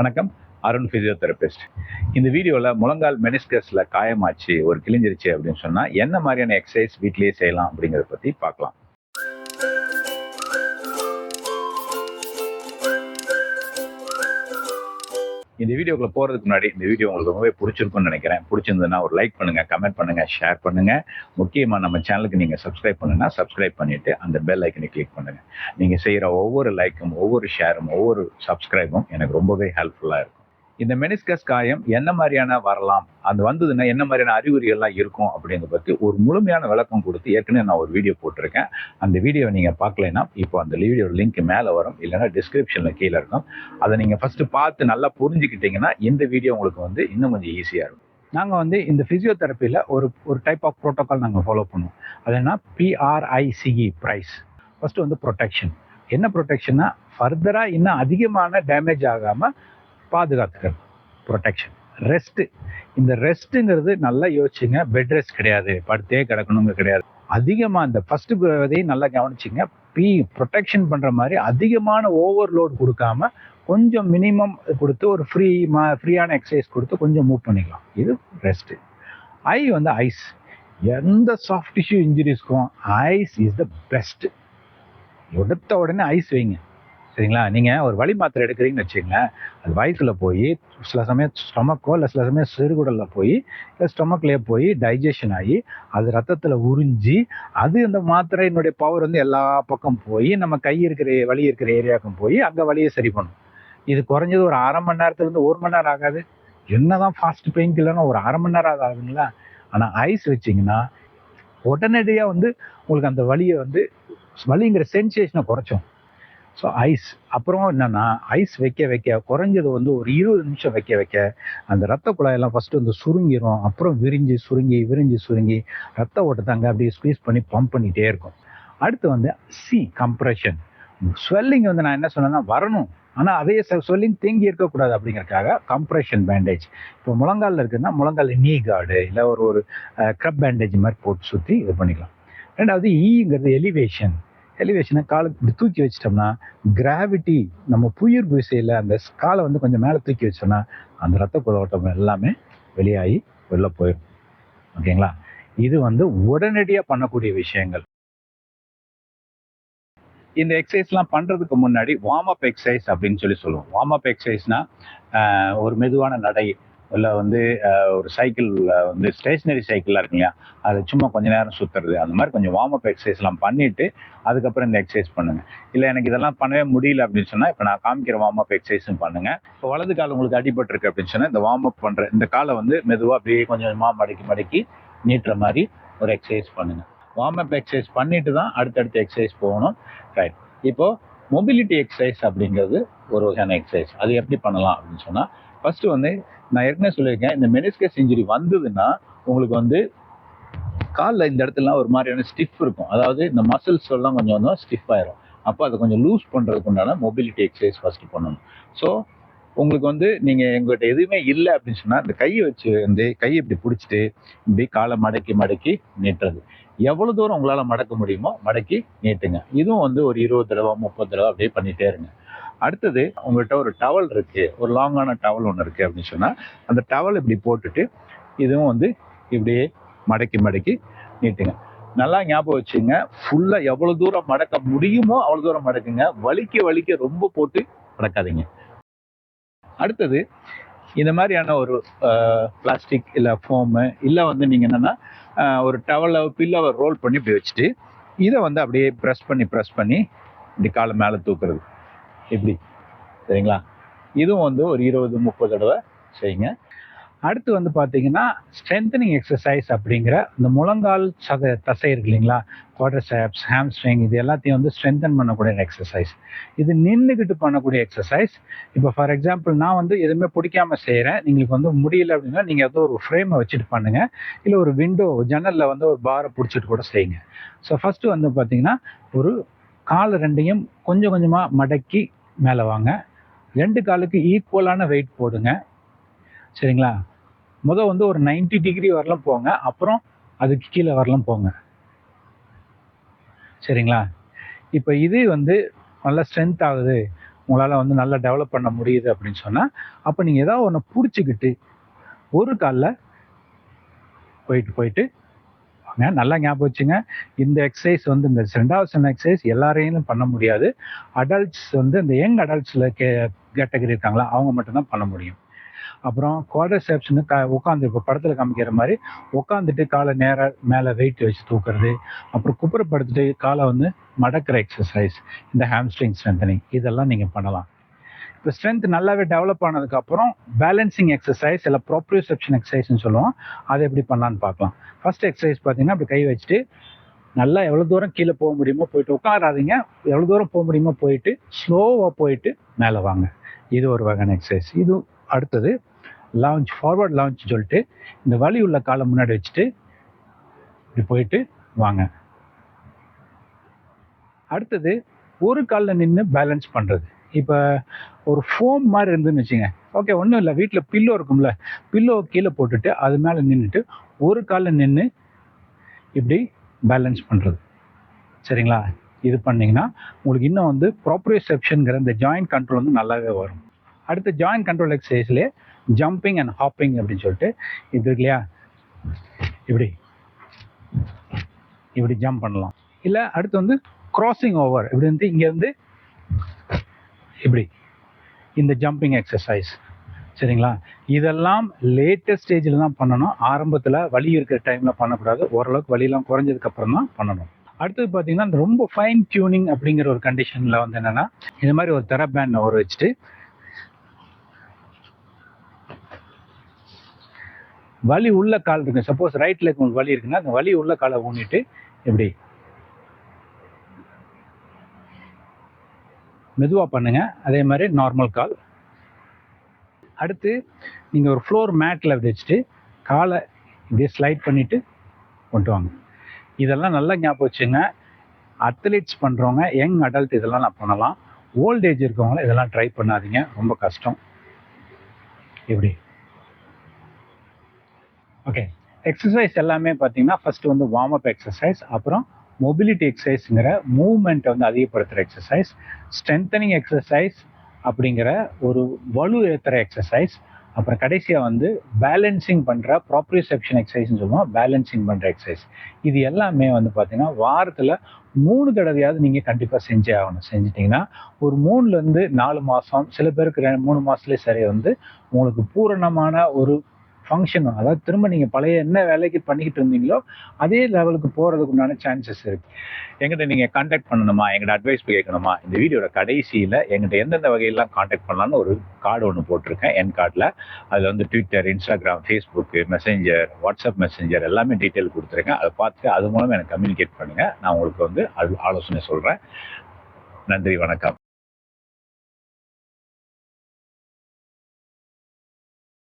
வணக்கம். அருண் ஃபிசியோதெரபிஸ்ட் இந்த வீடியோவில் முழங்கால் மெனிஸ்கஸில் காயமாச்சு ஒரு கிழிஞ்சிருச்சு அப்படின்னு சொன்னால் என்ன மாதிரியான எக்ஸசைஸ் வீட்லேயே செய்யலாம் அப்படிங்கிறத பற்றி பார்க்கலாம். இந்த வீடியோக்குள்ள போகிறதுக்கு முன்னாடி இந்த வீடியோ உங்களுக்கு ரொம்பவே பிடிச்சிருக்கும்னு நினைக்கிறேன். பிடிச்சிருந்ததுன்னா ஒரு லைக் பண்ணுங்கள் கமெண்ட் பண்ணுங்கள் ஷேர் பண்ணுங்கள் முக்கியமாக நம்ம சேனலுக்கு நீங்கள் சப்ஸ்கிரைப் பண்ணுன்னா சப்ஸ்கிரைப் பண்ணிவிட்டு அந்த பெல் ஐக்கனை கிளிக் பண்ணுங்கள் நீங்கள் செய்கிற ஒவ்வொரு லைக்கும் ஒவ்வொரு ஷேரும் ஒவ்வொரு சப்ஸ்கிரைபும் எனக்கு ரொம்பவே ஹெல்ப்ஃபுல்லாக இருக்கும். இந்த மெனிஸ்கஸ் காயம் என்ன மாதிரியான வரலாம்? அது வந்ததுன்னா என்ன மாதிரியான அறிகுறிகள்லாம் இருக்கும் அப்படிங்கிறத பற்றி ஒரு முழுமையான விளக்கம் கொடுத்து ஏற்கனவே நான் ஒரு வீடியோ போட்டிருக்கேன். அந்த வீடியோவை நீங்கள் பார்க்கலைன்னா இப்போ அந்த வீடியோ லிங்க் மேலே வரும். இல்லைன்னா டிஸ்கிரிப்ஷனில் கீழே இருக்கும். அதை நீங்கள் ஃபஸ்ட்டு பார்த்து நல்லா புரிஞ்சுக்கிட்டீங்கன்னா இந்த வீடியோ உங்களுக்கு வந்து இன்னும் கொஞ்சம் ஈஸியாக இருக்கும். நாங்கள் வந்து இந்த ஃபிசியோதெரப்பியில் ஒரு ஒரு டைப் ஆஃப் ப்ரோட்டோக்கால் நாங்கள் ஃபாலோ பண்ணுவோம். அது என்ன பிஆர்ஐசிஇ ப்ரைஸ் ஃபஸ்ட்டு வந்து ப்ரொடெக்ஷன் என்ன ப்ரொடெக்ஷன்னா ஃபர்தராக இன்னும் அதிகமான டேமேஜ் ஆகாமல் பாதுகாத்துக்கிறது ப்ரொடெக்ஷன் ரெஸ்ட்டு இந்த ரெஸ்ட்டுங்கிறது நல்லா யோசிச்சுங்க. பெட் ரெஸ்ட் கிடையாது. படுத்தே கிடக்கணுங்க கிடையாது. அதிகமாக இந்த ஃபஸ்ட்டு இதையும் நல்லா கவனிச்சிங்க. பி ப்ரொடெக்ஷன் பண்ணுற மாதிரி அதிகமான ஓவர்லோட் கொடுக்காம கொஞ்சம் மினிமம் கொடுத்து ஒரு ஃப்ரீ மா ஃப்ரீயான எக்ஸசைஸ் கொடுத்து கொஞ்சம் மூவ் பண்ணிக்கலாம். இது ரெஸ்ட்டு ஐ வந்து ஐஸ் எந்த சாஃப்ட் டிஷ்யூ இன்ஜுரிஸ்க்கும் ஐஸ் இஸ் த பெஸ்ட்டு எடுத்த உடனே ஐஸ் வைங்க. சரிங்களா? நீங்கள் ஒரு வழி மாத்திரை எடுக்கிறீங்கன்னு வச்சுங்களேன் அது வயிற்றுல போய் சில சமயம் ஸ்டொமக்கோ இல்லை சில சமயம் சிறுகுடலில் போய் இல்லை ஸ்டொமக்லேயே போய் டைஜஷன் ஆகி அது ரத்தத்தில் உறிஞ்சி அது அந்த மாத்திரையினுடைய பவர் வந்து எல்லா பக்கம் போய் நம்ம கை இருக்கிற வழி இருக்கிற ஏரியாவுக்கும் போய் அங்கே வழியை சரி பண்ணும். இது குறைஞ்சது ஒரு அரை மணி நேரத்துலேருந்து ஒரு மணி நேரம் ஆகாது. என்னதான் ஃபாஸ்ட் பெயின் கில்லர்னா ஒரு அரை மணி நேரம் ஆகுதுங்களா? ஆனால் ஐஸ் வச்சிங்கன்னா உடனடியாக வந்து உங்களுக்கு அந்த வலியை வந்து வலிங்கிற சென்சேஷனை குறைச்சோம் ஸோ ஐஸ் அப்புறம் என்னென்னா ஐஸ் வைக்க வைக்க குறைஞ்சது வந்து ஒரு இருபது நிமிஷம் வைக்க வைக்க அந்த ரத்த குழாயெல்லாம் ஃபஸ்ட்டு வந்து சுருங்கிடும் அப்புறம் விரிஞ்சு சுருங்கி விரிஞ்சு சுருங்கி ரத்த ஓட்டத்தாங்க அப்படியே ஸ்குவீஸ் பண்ணி பம்ப் பண்ணிகிட்டே இருக்கும். அடுத்து வந்து சி கம்ப்ரெஷன் ஸ்வெல்லிங் வந்து நான் என்ன சொன்னேன்னா வரணும். ஆனால் அதே ஸ்வெல்லிங் தேங்கி இருக்கக்கூடாது அப்படிங்கறக்காக கம்ப்ரெஷன் பேண்டேஜ் இப்போ முழங்காலில் இருக்குன்னா முழங்கால் நீ கார்டு இல்லை ஒரு ஒரு க்ரப் பேண்டேஜ் மாதிரி போட்டு சுற்றி இது பண்ணிக்கலாம். ரெண்டாவது e ஈங்கிறது எலிவேஷன் எலிவேஷனை காலை இப்படி தூக்கி வச்சிட்டோம்னா கிராவிட்டி நம்ம புயிர் விசையில் அந்த காலை வந்து கொஞ்சம் மேலே தூக்கி வச்சோம்னா அந்த ரத்த குழோட்டம் எல்லாமே வெளியாகி வெளில போயிடும். ஓகேங்களா இது வந்து உடனடியாக பண்ணக்கூடிய விஷயங்கள். இந்த எக்ஸசைஸ்லாம் பண்ணுறதுக்கு முன்னாடி வார்ம் அப் எக்ஸசைஸ் அப்படின்னு சொல்லி சொல்லுவோம். வார்ம் அப் எக்ஸசைஸ்னால் ஒரு மெதுவான நடை இல்லை வந்து ஒரு சைக்கிள் வந்து ஸ்டேஷ்னரி சைக்கிளாக இருக்கு இல்லையா அதை சும்மா கொஞ்ச நேரம் சுற்றுறது அந்த மாதிரி கொஞ்சம் வார்ம் அப் எக்ஸசைஸ்லாம் பண்ணிவிட்டு அதுக்கப்புறம் இந்த எக்ஸசைஸ் பண்ணுங்கள் இல்லை எனக்கு இதெல்லாம் பண்ணவே முடியல அப்படின்னு சொன்னால் இப்போ நான் காமிக்கிற வார்ம் அப் எக்ஸசைஸும் பண்ணுங்கள் இப்போ வலது கால் உங்களுக்கு அடிபட்டிருக்கு அப்படின்னு சொன்னால் இந்த வார்ம் அப் பண்ணுற இந்த காலை வந்து மெதுவாக அப்படியே கொஞ்சம் கொஞ்சமாக மடக்கி மடக்கி நீட்டுற மாதிரி ஒரு எக்ஸசைஸ் பண்ணுங்கள் வார்ம் அப் எக்ஸசைஸ் பண்ணிட்டு தான் அடுத்தடுத்த எக்ஸசைஸ் போகணும். ரைட் இப்போது மொபிலிட்டி எக்ஸசைஸ் அப்படிங்கிறது ஒரு வகையான எக்ஸசைஸ் அது எப்படி பண்ணலாம் அப்படின்னு சொன்னால் ஃபஸ்ட்டு வந்து நான் ஏற்கனவே சொல்லியிருக்கேன் இந்த மெனிஸ்கஸ் இன்ஜுரி வந்ததுன்னா உங்களுக்கு வந்து காலில் இந்த இடத்துலலாம் ஒரு மாதிரியான ஸ்டிஃப் இருக்கும். அதாவது இந்த மசில்ஸ் எல்லாம் கொஞ்சம் வந்து ஸ்டிஃப் ஆயிரும். அப்போ அதை கொஞ்சம் லூஸ் பண்ணுறதுக்கு உண்டான மொபிலிட்டி எக்ஸசைஸ் ஃபஸ்ட்டு பண்ணணும். ஸோ உங்களுக்கு வந்து நீங்கள் எங்கள்கிட்ட எதுவுமே இல்லை அப்படின்னு சொன்னால் இந்த கையை வச்சு வந்து கையை இப்படி பிடிச்சிட்டு இப்படி காலை மடக்கி மடக்கி நீட்டுறது. எவ்வளோ தூரம் உங்களால் மடக்க முடியுமோ மடக்கி நீட்டுங்க. இதுவும் வந்து ஒரு இருபது தடவை முப்பது தடவை அப்படியே பண்ணிகிட்டே இருங்க. அடுத்தது உங்கள்கிட்ட ஒரு டவல் இருக்கு. ஒரு லாங்கான டவல் ஒன்று இருக்கு அப்படின்னு சொன்னால் அந்த டவல் இப்படி போட்டுட்டு இதுவும் வந்து இப்படியே மடக்கி மடக்கி நீட்டுங்க. நல்லா ஞாபகம் வச்சுங்க ஃபுல்லாக எவ்வளோ தூரம் மடக்க முடியுமோ அவ்வளோ தூரம் மடக்குங்க. வலிக்க வலிக்க ரொம்ப போட்டு மடக்காதீங்க. அடுத்தது இந்த மாதிரியான ஒரு பிளாஸ்டிக் இல்லை ஃபோமு இல்லை வந்து நீங்கள் என்னென்னா ஒரு டவலை பில்லவை ரோல் பண்ணி இப்படி வச்சுட்டு இதை வந்து அப்படியே ப்ரெஸ் பண்ணி ப்ரெஸ் பண்ணி இப்படி காலை மேலே தூக்குறது. இப்படி சரிங்களா? இதுவும் வந்து ஒரு இருபது முப்பது தடவை செய்யுங்க. அடுத்து வந்து பார்த்தீங்கன்னா ஸ்ட்ரென்தனிங் எக்ஸசைஸ் அப்படிங்கிற இந்த முழங்கால் சத தசை இருக்கு இல்லைங்களா? குவாட்ரசப்ஸ் ஹாம்ஸ்ட்ரிங் இது எல்லாத்தையும் வந்து ஸ்ட்ரென்தன் பண்ணக்கூடிய எக்ஸசைஸ் இது நின்றுக்கிட்டு பண்ணக்கூடிய எக்ஸசைஸ் இப்போ ஃபார் எக்ஸாம்பிள் நான் வந்து எதுவுமே பிடிக்காம செய்கிறேன் உங்களுக்கு வந்து முடியல அப்படின்னா நீங்கள் வந்து ஒரு ஃப்ரேமை வச்சுட்டு பண்ணுங்கள் இல்லை ஒரு விண்டோ ஜன்னலில் வந்து ஒரு பாரை பிடிச்சிட்டு கூட செய்யுங்க. ஸோ ஃபஸ்ட்டு வந்து பார்த்தீங்கன்னா ஒரு கால் ரெண்டையும் கொஞ்சம் கொஞ்சமாக மடக்கி மேலே வாங்க. ரெண்டு காலுக்கு ஈக்குவலான வெயிட் போடுங்க. சரிங்களா? முதல் வந்து ஒரு நைன்டி டிகிரி வரலாம் போங்க. அப்புறம் அதுக்கு கீழே வரலாம் போங்க. சரிங்களா? இப்போ இது வந்து நல்லா ஸ்ட்ரென்த் ஆகுது. உங்களால் வந்து நல்லா டெவலப் பண்ண முடியுது அப்படின்னு சொன்னால் அப்போ நீங்கள் ஏதாவது ஒன்று பிடிச்சிக்கிட்டு ஒரு காலில் போயிட்டு போயிட்டு கேட்பாங்க நல்லா ஞாபகம் வச்சுங்க. இந்த எக்ஸசைஸ் வந்து இந்த ரெண்டாவது சொன்ன எக்ஸசைஸ் எல்லாரையும் பண்ண முடியாது. அடல்ட்ஸ் வந்து இந்த யங் அடல்ட்ஸில் கே கேட்டகரி இருக்காங்களா அவங்க மட்டும்தான் பண்ண முடியும். அப்புறம் குவாடர்செப்ஷனு க உட்காந்து இப்போ படத்தில் காமிக்கிற மாதிரி உட்காந்துட்டு காலை நேராக மேலே வெயிட் வச்சு தூக்குறது. அப்புறம் குப்புறப்படுத்துட்டு காலை வந்து மடக்கிற எக்ஸசைஸ் இந்த ஹாம்ஸ்ட்ரிங் ஸ்ட்ரென்தனிங் இதெல்லாம் நீங்கள் பண்ணலாம். இப்போ ஸ்ட்ரென்த் நல்லாவே டெவலப் ஆனதுக்கப்புறம் பேலன்சிங் எக்ஸசைஸ் இல்லை ப்ரோப்ரியோசெப்ஷன் எக்ஸசைஸ்னு சொல்லுவோம். அதை எப்படி பண்ணலான்னு பார்க்கலாம். ஃபர்ஸ்ட் எக்ஸசைஸ் பார்த்தீங்கன்னா அப்படி கை வச்சுட்டு நல்லா எவ்வளோ தூரம் கீழே போக முடியுமோ போயிட்டு உட்காராதீங்க. எவ்வளோ தூரம் போக முடியுமோ போயிட்டு ஸ்லோவாக போயிட்டு மேலே வாங்க. இது ஒரு வகையான எக்ஸசைஸ் இது அடுத்தது லான்ச் ஃபார்வர்ட் லான்ச் சொல்லிட்டு இந்த வலி உள்ள காலை முன்னாடி வச்சுட்டு இப்படி போயிட்டு வாங்க. அடுத்தது ஒரு காலில் நின்று பேலன்ஸ் பண்ணுறது இப்போ ஒரு ஃபோம் மாதிரி இருந்துன்னு வச்சுங்க. ஓகே ஒன்றும் இல்லை. வீட்டில் பில்லோ இருக்கும்ல. பில்லோ கீழே போட்டுட்டு அது மேலே நின்றுட்டு ஒரு காலில் நின்று இப்படி பேலன்ஸ் பண்ணுறது சரிங்களா? இது பண்ணிங்கன்னா உங்களுக்கு இன்னும் வந்து ப்ராப்ரியோசெப்ஷனுங்கிற இந்த ஜாயிண்ட் கண்ட்ரோல் வந்து நல்லாவே வரும். அடுத்து ஜாயிண்ட் கண்ட்ரோல் எக்ஸசைஸ்லேயே ஜம்பிங் அண்ட் ஹாப்பிங் அப்படின்னு சொல்லிட்டு இது இல்லையா? இப்படி. இப்படி ஜம்ப் பண்ணலாம். இல்லை அடுத்து வந்து கிராசிங் ஓவர் இப்படி வந்து இங்கேருந்து இப்படி. இந்த ஜம்பிங் எக்ஸசைஸ் சரிங்களா? இதெல்லாம் லேட்டஸ்ட் ஸ்டேஜில் தான் பண்ணணும். ஆரம்பத்தில் வலி இருக்கிற டைமில் பண்ணக்கூடாது. ஓரளவுக்கு வலியெல்லாம் குறைஞ்சதுக்கப்புறம் தான் பண்ணணும். அடுத்தது பார்த்தீங்கன்னா இந்த ரொம்ப ஃபைன் டியூனிங் அப்படிங்கிற ஒரு கண்டிஷனில் வந்து என்னென்னா இது மாதிரி ஒரு தெர பேண்ட் ஒரு வச்சுட்டு வலி உள்ள கால் இருக்கு. சப்போஸ் ரைட் லெக் வலி இருக்குன்னா அந்த வலி உள்ள காலை ஊனிட்டு இப்படி மெதுவாக பண்ணுங்கள் அதே மாதிரி நார்மல் கால் அடுத்து நீங்கள் ஒரு ஃப்ளோர் மேட்டில் வச்சுட்டு காலை இப்படியே ஸ்லைட் பண்ணிவிட்டு கொண்டு வாங்க. இதெல்லாம் நல்லா ஞாபகம் வச்சுங்க. அத்லீட்ஸ் பண்ணுறவங்க யங் அடல்ட் இதெல்லாம் நான் பண்ணலாம். ஓல்ட் ஏஜ் இருக்கவங்கள இதெல்லாம் ட்ரை பண்ணாதீங்க. ரொம்ப கஷ்டம். எப்படி? ஓகே எக்ஸசைஸ் எல்லாமே பார்த்தீங்கன்னா ஃபஸ்ட்டு வந்து வார்ம் அப் எக்ஸசைஸ் அப்புறம் மொபிலிட்டி எக்ஸசைஸ்ங்கிற மூவ்மெண்ட்டை வந்து அதிகப்படுத்துகிற எக்ஸசைஸ் ஸ்ட்ரென்தனிங் எக்ஸசைஸ் அப்படிங்கிற ஒரு வலு ஏற்றுற எக்ஸசைஸ் அப்புறம் கடைசியாக வந்து பேலன்சிங் பண்ணுற ப்ராப்ரிசெப்ஷன் எக்ஸசைஸ்னு சொல்லுவோம். பேலன்சிங் பண்ணுற எக்ஸசைஸ் இது எல்லாமே வந்து பார்த்தீங்கன்னா வாரத்தில் மூணு தடவையாவது நீங்கள் கண்டிப்பாக செஞ்சே ஆகணும். செஞ்சிட்டிங்கன்னா ஒரு மூணுலேருந்து நாலு மாதம் சில பேருக்கு ரெண்டு மூணு மாதத்துலேயே சரி வந்து உங்களுக்கு பூரணமான ஒரு ஃபங்க்ஷன் அதாவது திரும்ப நீங்கள் பழைய என்ன வேலைக்கு பண்ணிக்கிட்டு இருந்தீங்களோ அதே லெவலுக்கு போகிறதுக்கு உண்டான சான்சஸ் இருக்குது எங்கிட்ட நீங்கள் காண்டாக்ட் பண்ணணுமா? எங்கிட்ட அட்வைஸ் கேட்கணுமா? இந்த வீடியோட கடைசியில் எங்கிட்ட எந்தெந்த வகையெல்லாம் காண்டாக்ட் பண்ணலாம்னு ஒரு கார்டு ஒன்று போட்டிருக்கேன் என் கார்டில் அதில் வந்து Twitter Instagram Facebook Messenger WhatsApp Messenger எல்லாமே டீட்டெயில் கொடுத்துருக்கேன். அதை பார்த்துட்டு அது மூலமாக எனக்கு கம்யூனிகேட் பண்ணுங்கள் நான் உங்களுக்கு வந்து அது ஆலோசனை சொல்கிறேன் நன்றி வணக்கம்.